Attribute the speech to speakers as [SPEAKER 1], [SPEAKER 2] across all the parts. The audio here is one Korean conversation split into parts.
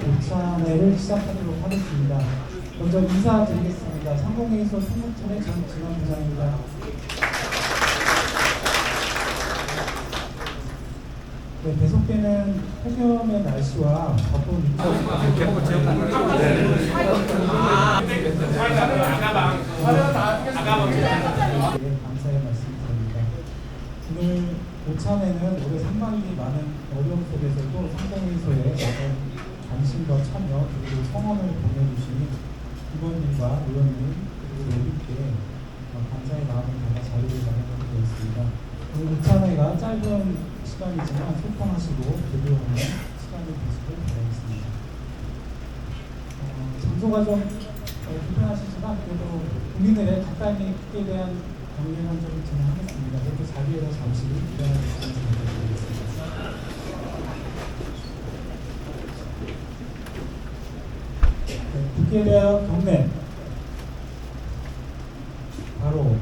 [SPEAKER 1] 도착회를 시작하도록 하겠습니다. 먼저 인사드리겠습니다. 상공회의소 총무팀의 장진원 부장입니다. 네, 계속되는 폭염의 날씨와 바쁜 네, 감사의 말씀드립니다. 오늘 오찬에는 올해 상반기 많은 어려움 속에서도 상공회의소에 많은 관심과 참여 그리고 성원을 보내주신 임원님과 의원님 그리고 여러분께 어, 감사의 마음을 담아 자리를 마련하게 되었습니다. 오늘 오찬회가 짧은 시간이지만 소통하시고 교류하는 시간이 되시길 바라겠습니다. 어, 장소가 좀 어, 불편하시지만 그래도 국민들의 간단히에 대한 경례는 좀 진행하겠습니다. 그래도 자리에서 잠시 기다려 주시면 부탁드리겠습니다. 네, 국회대학 경례 바로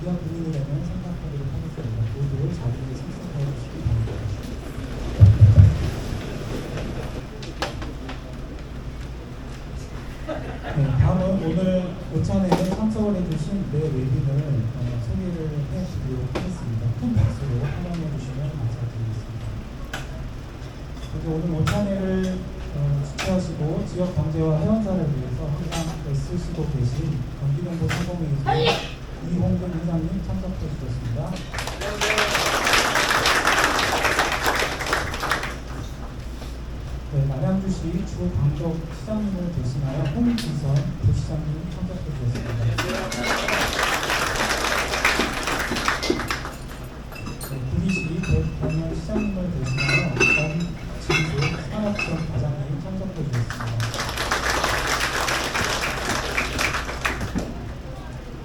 [SPEAKER 1] 귀한 국민이라면 생각하도록 하겠습니다. 모두 자리에 참석하여 주시기 바랍니다. 네, 다음은 오늘 오찬에 참석을 해주신 네 외빈을 어, 소개를 해드리도록 하겠습니다. 큰 박수로 환영해 주시면 감사드리겠습니다. 오늘 오찬회를 어, 주최하시고 지역 경제와 애 쓰시고 계신 경기정보 상공회의소 이홍근 회장님 참석해 주셨습니다. 네, 남양주시 주 광적 시장님을 대신하여 홍지선 부시장님 참석해 주셨습니다. 네, 구리시 대통령 시장님을 대신하여 엄진수 산업지원 과장님 참석해 주셨습니다.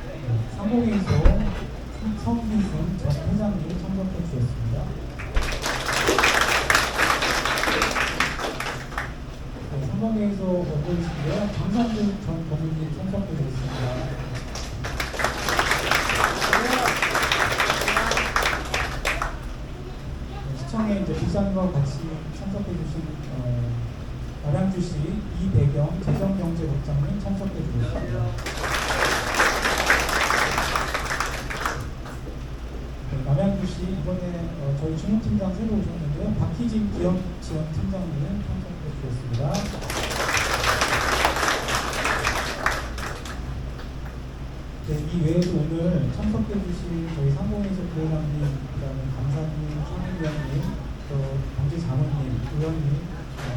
[SPEAKER 1] 네, 상공회의소 성민승 전 회장님 참석해 주셨습니다. 네, 상공회의소 어보이시고요. 강상준 전 고문님 참석해 주셨습니다. 네, 시청에 이제 부장과 같이 참석해 주신 어, 남양주시 이배경 재정경제국장님 참석해 주셨습니다. 네, 남양주시 이번에 어, 저희 주무팀장 새로 오셨는데요. 박희진 기업 지원 팀장님 참석해 주셨습니다. 네, 이 외에도 오늘 참석해 주신 저희 상공회에서 부회장님, 그다음에 감사님, 총회장님, 또 경제 자문님, 의원님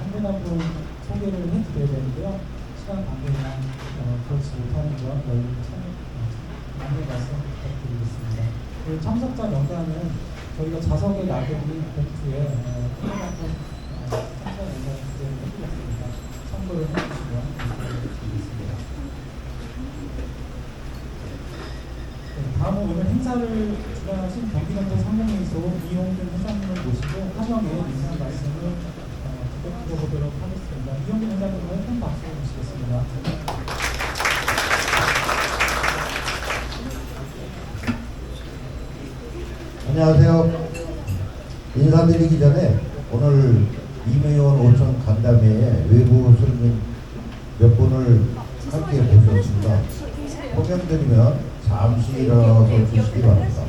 [SPEAKER 1] 한분한분 소개를 해드려야 되는데요. 시간 관계상 어, 그렇지 못하는 점 여러분 참 양해 말씀 부탁드리겠습니다. 그 참석자 명단은 저희가 자석에 나경이 봉투에 어, 한분 어, 참석 명단 기재를 해드렸습니다. 참고를 해주시면 감사드리겠습니다. 네, 다음은 오늘 행사를 주관하신 경기남도 상공회의소 이용균 회장님을 모시고 화정의 인사 말씀을 어, 부탁드려보도록 하겠습니다. 이용균 회장님을 큰 박수로 모시겠습니다.
[SPEAKER 2] 안녕하세요. 인사드리기 전에 오늘 이메원 오천 간담회에 외부 손님 몇 분을 함께 모셨습니다. 소개드리면 잠시 일어나서 주시기 바랍니다.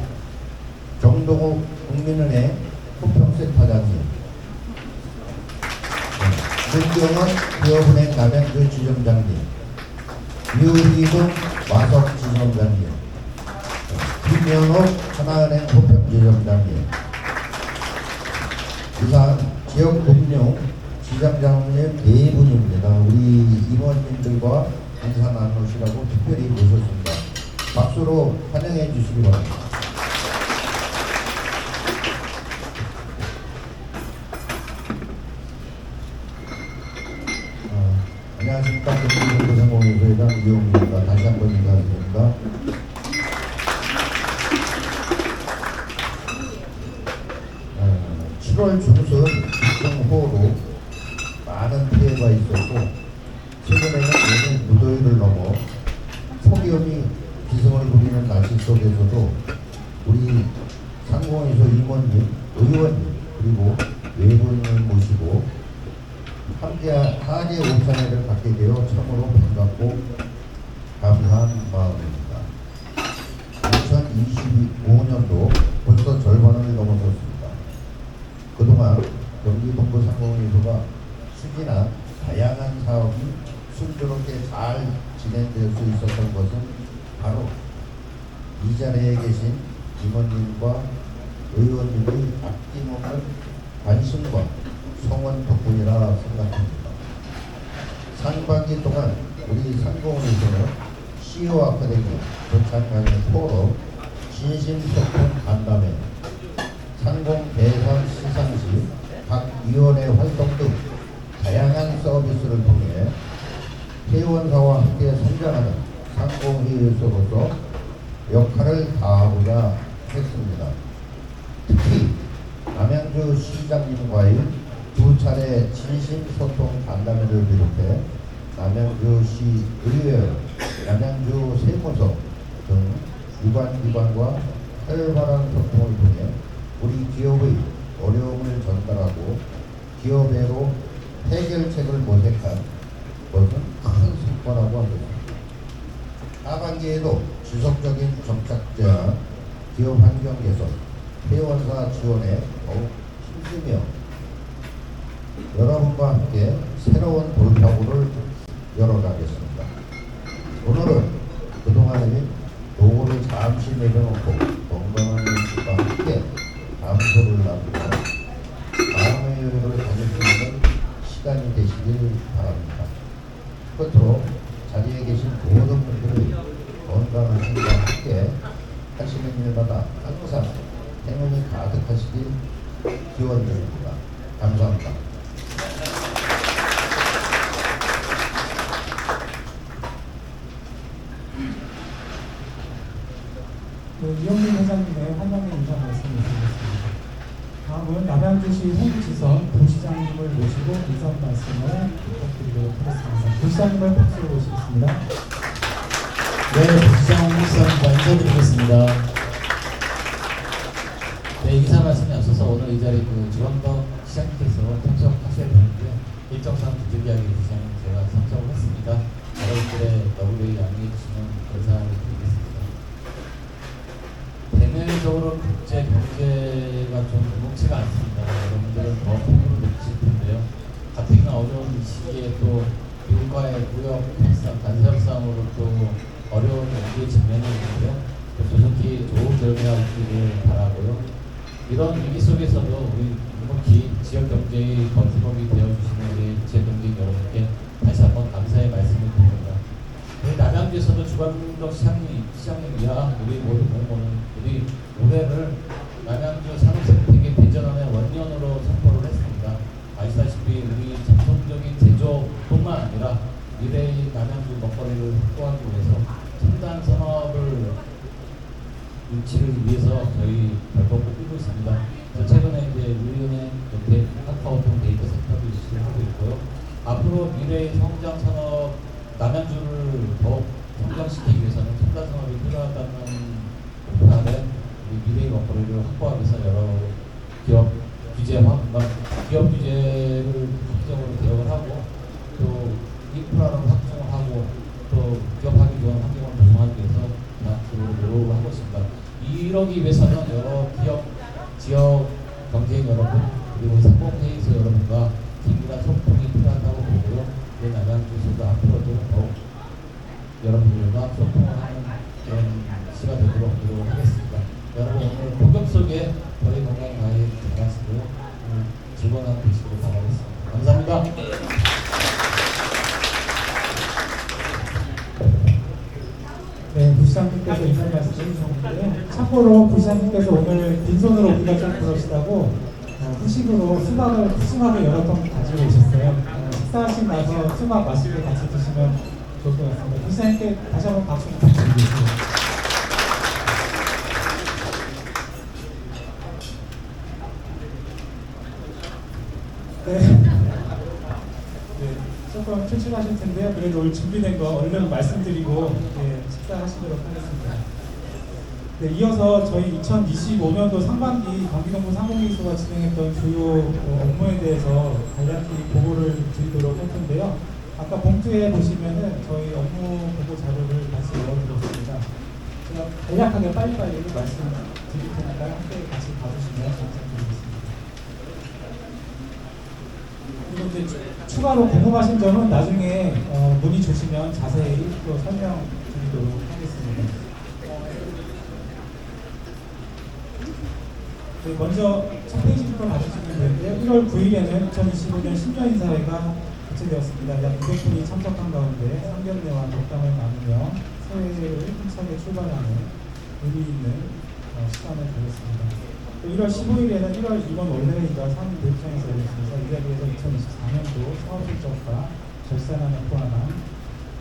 [SPEAKER 2] 정동욱 국민은행 호평센터장님, 윤경원 기업은행 지점장님, 유희동 와석 지점장님, 김명옥 하나은행 호평지점장님 이상 지역금융 지점장님 네 분입니다. 우리 임원님들과 인사 나누시라고 특별히 모셨습니다. 박수로 환영해 주시기 바랍니다. 어, 안녕하십니까. 경기정보상공회의소회장 이용입니다. 다시 한 번 인사드립니다. 7월 중순 집중호우로 많은 피해가 있었고 최근에는 오늘 무더위를 넘어 폭염이 기승을 부리는 날씨 속에서도 우리 상공에서 임원님, 의원님 그리고 외부인을 모시고 함께 하계 오찬회를 갖게 되어 참으로 반갑고 감사한 마음입니다. 2025년도 벌써 절반을 넘어섰습니다. 그동안 경기본부 상공회의소가 추진한 다양한 사업이 순조롭게 잘 진행될 수 있었던 것은 바로 이 자리에 계신 임원님과 의원님의 아낌없는 관심과 성원 덕분이라 생각합니다. 상반기 동안 우리 상공회의소는 CEO 아카데미, 도착하는 포럼, 진심 소통 간담회, 상공 대상 시상식, 각 위원회 활동 등 다양한 서비스를 통해 회원사와 함께 성장하는 상공회의소로서 역할을 다하고자 했습니다. 특히 남양주 시장님과의 두 차례 진심소통 간담회를 비롯해 남양주시 의회, 남양주 세무서 등 유관 기관과 활발한 소통을 통해 우리 기업의 어려움을 전달하고 기업애로 해결책을 모색한 것은 큰 성과라고 합니다. 하반기에도 지속적인 정착 제한, 기업 환경 개선, 회원사 지원에 더욱 힘쓰며 여러분과 함께 새로운 돌파구를 열어가겠습니다. 오늘은 그동안의 노고를 잠시 내려놓고 건강한 일과 함께 감소를 나누고 마음의 여유를 가질 수 있는 시간이 되시길 바랍니다. 끝으로 자리에 계신 모든 분들의 건강한 힘과 함께 하시는 일마다 항상 행운이 가득하시길 기원드립니다.
[SPEAKER 1] 그 이영민 회장님의 환영의 인사 말씀을 드리겠습니다. 다음은 남양주시 홍지선 부시장님을 모시고 인사 말씀을 부탁드리도록 부시장님을 박수로 모시겠습니다.
[SPEAKER 3] 네, 부시장 홍수입니다. 인사드리겠습니다. 네, 인사 말씀에 앞서서 오늘 이 자리 그 주광덕 시장님께서 참석하셔야 되는데 일정상 부득이하게 시장님 제가 참석을 했습니다. 여러분들의 너구리 양해해 주시면 감사드리겠습니다. 대내적으로 국제 경제가 좀 녹록치가 않습니다. 여러분들은 더 힘으로 느끼실 텐데요. 가뜩이나 어려운 시기에 또 미국과의 무역 협상, 간섭 싸움으로 또 어려운 직면해 있는데요. 또 조속히 좋은 결과가 있기를 바라고요. 이런 위기 속에서도 우리 묵묵히 지역 경제의 버팀목이 되어주시는 우리 지역경제 여러분께 다시 한번 감사의 말씀을 드립니다. 남양주에서도 주관동 시장님, 시장님 이하 우리 모두 공무원은 우리 올해를 남양주 산업생태계 대전환의 원년으로 선포를 했습니다. 아시다시피 우리 전통적인 제조뿐만 아니라 미래의 남양주 먹거리를 확보하기 위해서 첨단 산업을 유치를 위해서 저희 별도로 뛰고 있습니다. 저 최근에 이제 우리은행 옆에 카카오톡 데이터 센터도 유치를 하고 있고요. 앞으로 미래의 성장 산업 남양주를 더욱 성장시키기 위해서는 첨단 산업이 필요하다는 목표 아래 우리 미래의 먹거리를 확보하기 위해서 여러 기업 규제와 기업 규제를 국제적으로 개혁을 하고 또 인프라를 확충을 하고 또 기업하기 위한 환경을 조성하기 위해서 앞으로 노력을 하고 있습니다. 이러기 위해서는 여러 기업, 지역 경쟁 여러분 그리고 상공회의소 여러분과 긴밀한 소통이 필요하다고 보고요. 내 남양주에서도 앞으로도 더욱 여러분들과 소통을 하는 그런 시가 되도록 노력하겠습니다. 여러분 오늘 공격 속에 저희 건강 가해 잘하시고요. 오늘 즐거운 하루 되시길 바라겠습니다. 감사합니다.
[SPEAKER 1] 네, 부시장님께서 인사 말씀 해주셨는데요. 참고로 부시장님께서 오늘 빈손으로 오기가 좀 그러시다고 어, 후식으로 수박을 수박을 여러 통 가지고 오셨어요. 식사하신 나서 수박 맛있게 같이 드시면 좋을 것 같습니다. 후생님께 다시 한번 박수 부탁드리겠습니다. 네. 네 조금 출출하실 텐데요. 그래도 오늘 준비된 거 얼른 말씀드리고 네, 식사하시도록 하겠습니다. 네, 이어서 저희 2025년도 상반기 경기동부 상공기소가 진행했던 주요 어, 업무에 대해서 간략히 보고를 드리도록 할 텐데요. 아까 봉투에 보시면은 저희 업무 보고 자료를 다시 넣어드렸습니다. 제가 간략하게 빨리빨리 말씀드릴 테니까 함께 같이 봐주시면 감사드리겠습니다. 그리고 이제 추- 추가로 궁금하신 점은 나중에 어, 문의 주시면 자세히 또 설명드리도록 하겠습니다. 네, 먼저 첫 페이지부터 봐주시면 되는데요. 1월 9일에는 2025년 신년 인사회가 개최되었습니다. 약 200분이 참석한 가운데 상견례와 덕담을 나누며 새해를 힘차게 출발하는 의미 있는 어, 시간을 가졌습니다. 또 1월 15일에는 1월 2번 원래회의가 상임교육청에서 열렸습니다. 이 자리에서 2024년도 사업 실적과 결산안을 포함한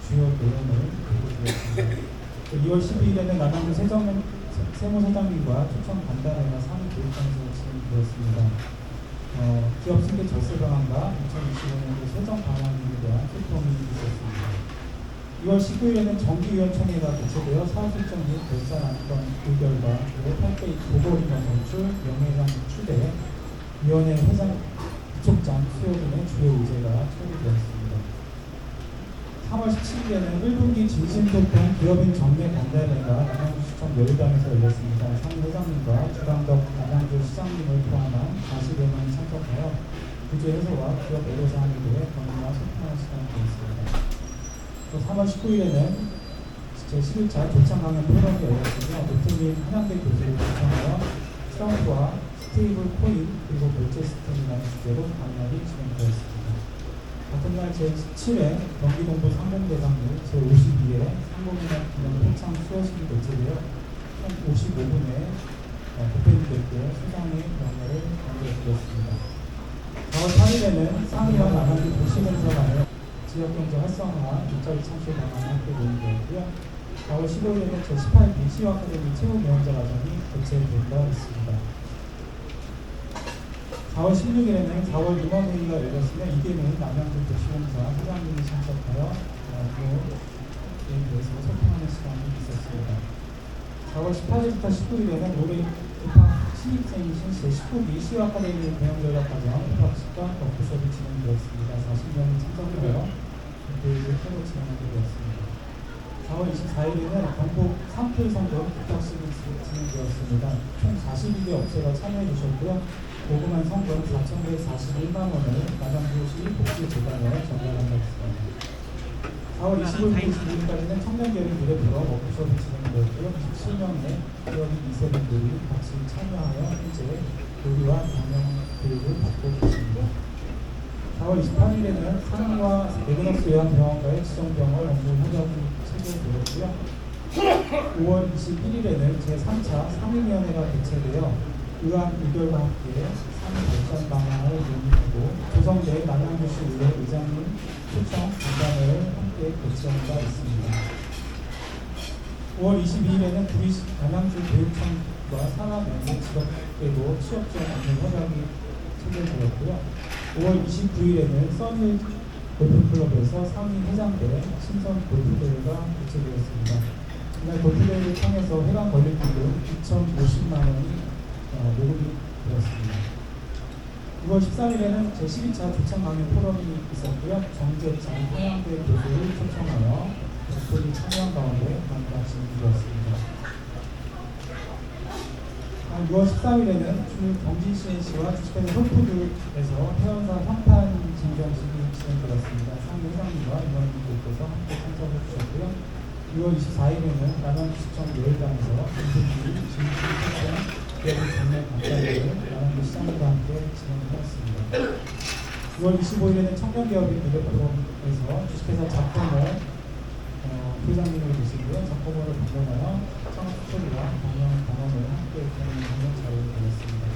[SPEAKER 1] 주요 내용을 보고드렸습니다. 2월 12일에는 남양주 세정, 세무서장님과 초청 간단회가 상임교육청에서 진행되었습니다. 어, 기업 승계 절세 방안과 2025년도 세정 방안에 대한 소통이 있었습니다. 2월 19일에는 정기위원총회가 개최되어 사업 실정 및 결산 안건 의결과 그리고 8대 보고인원 선출, 명예회장 추대, 위원회 회장 부촉장 수요 등의 주요 의제가 처리되었습니다. 3월 17일에는 1분기 진심소통 기업인 정례 간담회가 남양주 시청 여의당에서 열렸습니다. 상 회장님과 주당덕 남양주 시장님을 포함한 40여 명이 참석하여 구제 해소와 기업 애로사항에 대해 건의와 소통하는 시간이 되었습니다. 또 3월 19일에는 제11차 조창 강연 포럼이 열렸으며 노트님 한양대 교수를 초청하여 트럼프와 스테이블 코인 그리고 결제 시스템이라는 주제로 강연이 진행되었습니다. 같은 날 제17회 경기동부 상공대상 및 제52회 상공인학 기념 표창 수여식이 개최되어 총 55분의 대표님들께 수상의 명예를 전해드렸습니다. 4월 8일에는 상의와 남한주 도시건설안을 지역경제 활성화, 일자리 창출 방안을 함께 논의되었고요. 4월 15일에는 제18기 시와 아카데미 체육명자 과정이 개최된다 있습니다. 4월 16일에는 4월 임원회의가 열렸으며 이게는 남양주 도시공사 회장님이 참석하여 어, 그에 대해서 소통하는 시간이 있었습니다. 4월 18일부터 19일에는 올해 입학 신입생이신 제19기 시와아카데미 대형전략과정 입학식과 워크숍이 진행되었습니다. 40명이 참석하여 교육을 새로 진행하게 되었습니다. 4월 24일에는 경북 산불 선거 입학식이 진행되었습니다. 총 42개 업체가 참여해 주셨고요. 고구마 성금 4,141만 원을 남양주시 복지 재단에 전달한다 했습니다. 4월 25일 26일까지는 청년교육 미래프로 워크숍이 진행되었고요. 17명의 기업인 2세분들이 같이 참여하여 현재 교류와 경영 교육을 받고 계십니다. 4월 28일에는 상의와 레그너스 요양병원과의 지정병원 업무 협약이 체결되었고요. 5월 21일에는 제3차 상임위원회가 개최되어 의안 의결과 함께 상임 발전 방안을 논의하고 조성대 남양주시 의회 의장님 초청 간담회를 함께 개최한 바 있습니다. 5월 22일에는 구리 남양주 교육청과 산업연맹 직업계도 취업 지원 안내 협약이 체결되었고요. 5월 29일에는 써니 골프클럽에서 상위 회장대 신선 골프대회가 개최되었습니다. 이날 골프대회를 통해서 회관 관리비금 2,050만 원이 어, 모금이 되었습니다. 6월 13일에는 제12차 조창 강연 포럼이 있었고요. 정재창 평양대 교수를 초청하여 대표님 참여한 가운데 강의가 진행되었습니다. 6월 13일에는 주 경진CNC와 주식회사 홀푸드에서 회원사 평판 증정식이 진행되었습니다. 상임 회장님과 임원님들께서 함께 참석해 주셨고요. 6월 24일에는 남양주시청 여의당에서 인생기 진실 기업의 장례 간단회를 남양주 시장과 함께 진행하였습니다. 6월 25일에는 청년기업인 미래프로에서 주식회사 작품을 어, 부장님을 계시고요. 작품을 방문하여 창업소리와 경영 방언을 함께 진행하는 자리를 가졌습니다.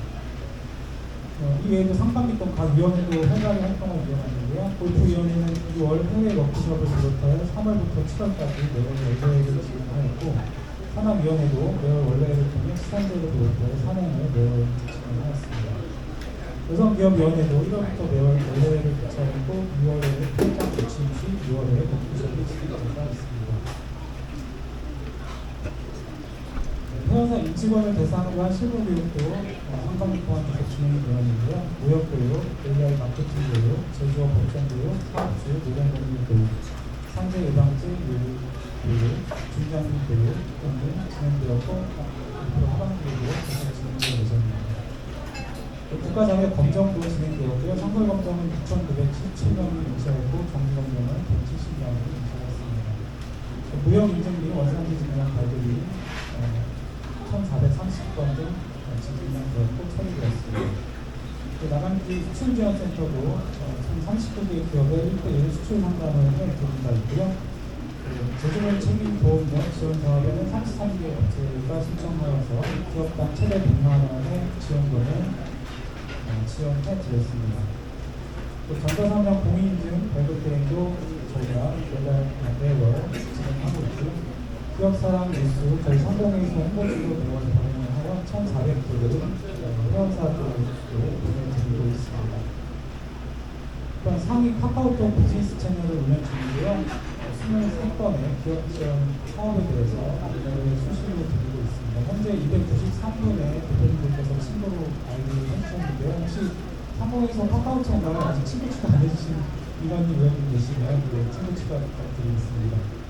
[SPEAKER 1] 어, 이 외에도 상반기 동각 위원회도 활발히 활동을 이어갔는데요. 골프위원회는 6월 해외 워크숍을 비롯하여 3월부터 7월까지 매월 연례회를 진행하였고 산업위원회도 매월 원래회를 통해 시상제를 비롯하여 산행을 매월 진행하였습니다. 여성기업위원회도 1월부터 매월 원래를 개최하고 6월에는 평장 조치 시 6월에 복부적이 진행되고 있습니다. 회원사 임직원을 대상으로 한 실무 교육도 어, 한강을 포함 계속 진행이 되어 있는데요. 무역 교육, AI 마케팅 교육, 제조업 발전 교육, 사업주, 노동 공유 교육, 상제 예방제 교육, 중장비 교육 등등 진행되었고 앞으로 교육도 계속. 국가자격 검정도 진행되었고요. 선거 검정은 6,917명이 인쇄했고 정기 검정은 170명이 인쇄했습니다. 무역 인증 및 원산지 증명 발급이 어, 1,430건 등 진행되었고 처리되었습니다. 그 나간지 수출지원센터도 어, 총 39개 기업의 1대1 수출 상담을 해드린 바 있고요. 그 제조물 책임 보험료 지원 사업에는 33개 업체가 신청하여서 기업당 최대 100만 원의 지원금을 어, 지원해 드렸습니다. 또 전자상장 공인인증 발급 대행도 저희가 매달 매월 진행하고 있고요. 기업사랑 뉴스 저희 상공에서 홍보지로 매월 방영을 하여 1,400개를 회원사들로 보내드리고 있습니다. 또한 상위 카카오톡 비즈니스 채널을 운영 중인데요. 23건의 기업 지원 사업에 대해서 안내를 수시로 드리고 있습니다. 현재 293분의 대표님들께서 친구로 아이디를 해주셨는데요. 혹시 상공에서 카카오 채널 아직 친구 추가 안 해주신 이관님 의원님 계시면 그 친구 추가 부탁드리겠습니다.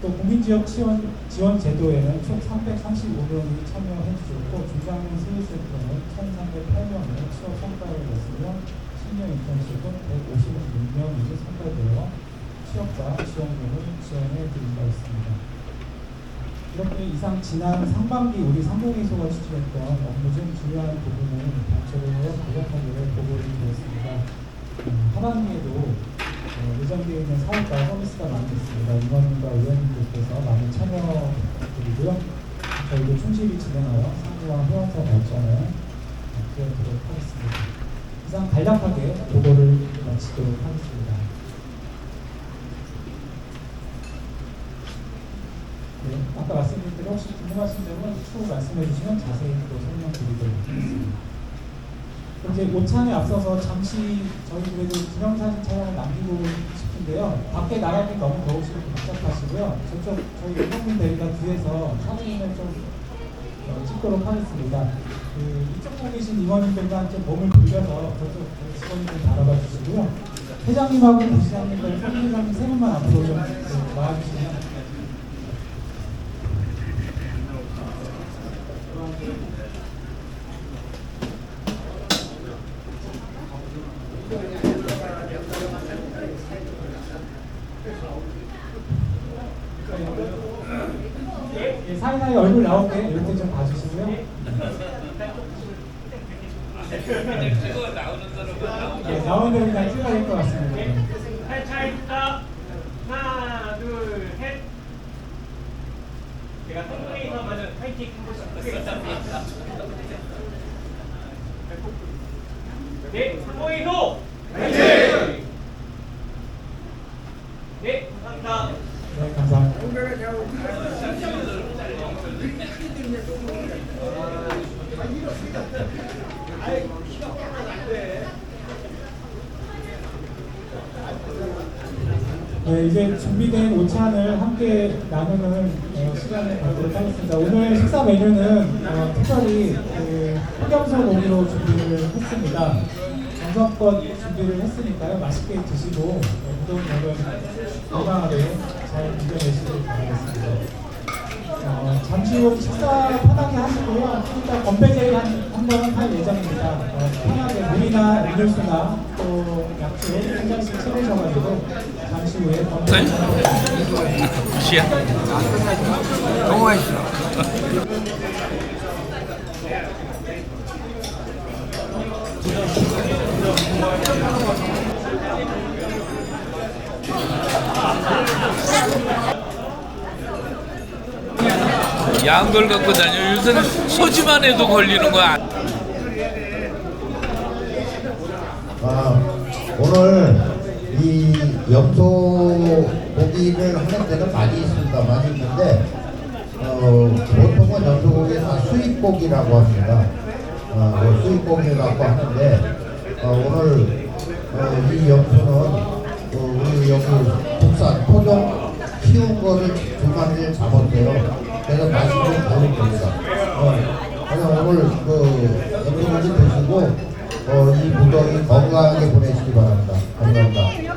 [SPEAKER 1] 또 국민지역 지원, 지원 제도에는 총 335명이 참여해 주셨고 중장년 스위스에서는 1,308명의 취업 성과를 냈으며 신년 인턴십은 156명이 선발되어 취업자 지원금을 지원해 드린 바 있습니다. 이렇게 이상 지난 상반기 우리 상공회소가 추진했던 업무 중 중요한 부분을 단체로 간략하게 보고를 드렸습니다. 음, 하반기에도 어, 예정되어 있는 사업과 서비스가 많이 있습니다. 임원님과 의원님들께서 많이 참여 드리고요. 저희도 충실히 진행하여 상부와 회원사 발전을 기원드리도록 하겠습니다. 이상 간략하게 보고를 마치도록 하겠습니다. 네, 아까 말씀드린 대로 혹시 궁금하신 점은 추후 말씀해 주시면 자세히 또 설명드리도록 하겠습니다. 이제 오찬에 앞서서 잠시 저희 그래도 기념사진 촬영을 남기고 싶은데요. 밖에 나가기 너무 더우시고 복잡하시고요. 저쪽 저희 연봉민 대리가 뒤에서 사진을 좀 어, 찍도록 하겠습니다. 그 이쪽 보고 계신 임원님들과 좀 몸을 돌려서 저쪽 직원님들 바라봐 주시고요. 회장님하고 부시장님들, 선생님 세 분만 앞으로 좀 네, 나와주시면 예, 사이사이 얼굴 나오게 이렇게 좀 봐주시고요. 예, 나오는 대로 그냥 찍어야 될 것 같습니다.
[SPEAKER 4] 네, 자, 있다. 하나, 둘, 셋. 제가 성공에서 맞은 파이팅 해보겠습니다. 네, 성공에서 파이팅! 네, 감사합니다.
[SPEAKER 1] 네, 감사합니다. 네, 이제 준비된 오찬을 함께 나누는 어, 시간을 갖도록 하겠습니다. 오늘 식사 메뉴는 어, 특별히 그 흑염소 고기로 준비를 했습니다. 정성껏 준비를 했으니까요. 맛있게 드시고 어, 무더운 여름 건강하게 잘 견뎌내시길 바라겠습니다. 어, 잠시 후 식사 편하게 하시고요. 일단 건배제를 한, 한번 할 예정입니다. 어, 편하게 물이나 음료수나 또 약주 한 잔씩 채우셔가지고 잠시 후에 건배
[SPEAKER 5] 시야. 너무 맛있어. 양걸 갖고 다녀. 요새는 소지만 해도 걸리는 거야.
[SPEAKER 2] 아, 오늘 이 염소 고기를 하는 데가 많이 있습니다. 많이 있는데 어, 보통은 염소 고기는 다 수입 고기라고 합니다. 어, 뭐 수입 고기라고 하는데 어, 오늘 어, 이 염소는 어, 우리 염소 국산 토종 키운 거를 두 마리를 잡았대요. 제가 말씀을 드릴 겁니다. 어, 예. 그냥 오늘 그 연금을 좀 드시고 어, 이 무더위 건강하게 보내시기 바랍니다. 감사합니다.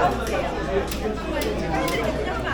[SPEAKER 6] 제가 해드리겠습니다.